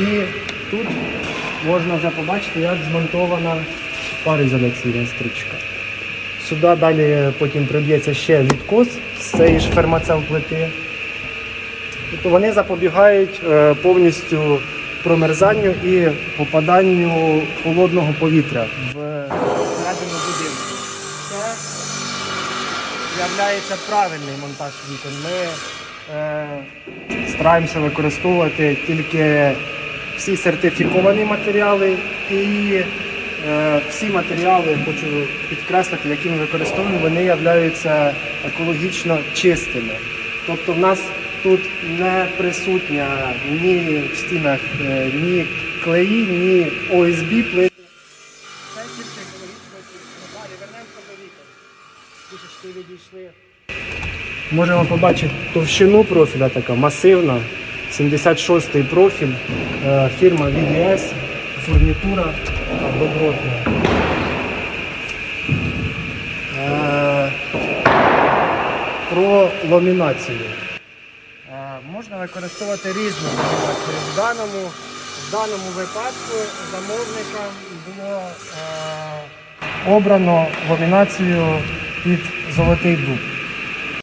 І тут можна вже побачити, як змонтована пароізоляційна стрічка. Сюди далі потім приб'ється ще відкос з цієї ж фермацел плити. Тобто вони запобігають е, повністю промерзанню і попаданню холодного повітря в середину будинку. Це є правильний монтаж вікон. Ми е, стараємося використовувати тільки всі сертифіковані матеріали і е, всі матеріали, хочу підкреслити, які ми використовуємо, вони являються екологічно чистими. Тобто в нас тут не присутня ні в стінах е, ні клеї, ні ОСБ плити. Це тільки екологічно чисто. Вернемося відійшли. Можемо побачити товщину профіля така масивна. 76-й профіль, е, фірма VDS, фурнітура добротна. Е, Про ламінацію. Е, Можна використовувати різну ламінацію. В даному, в даному випадку замовникам було обрано ламінацію під золотий дуб.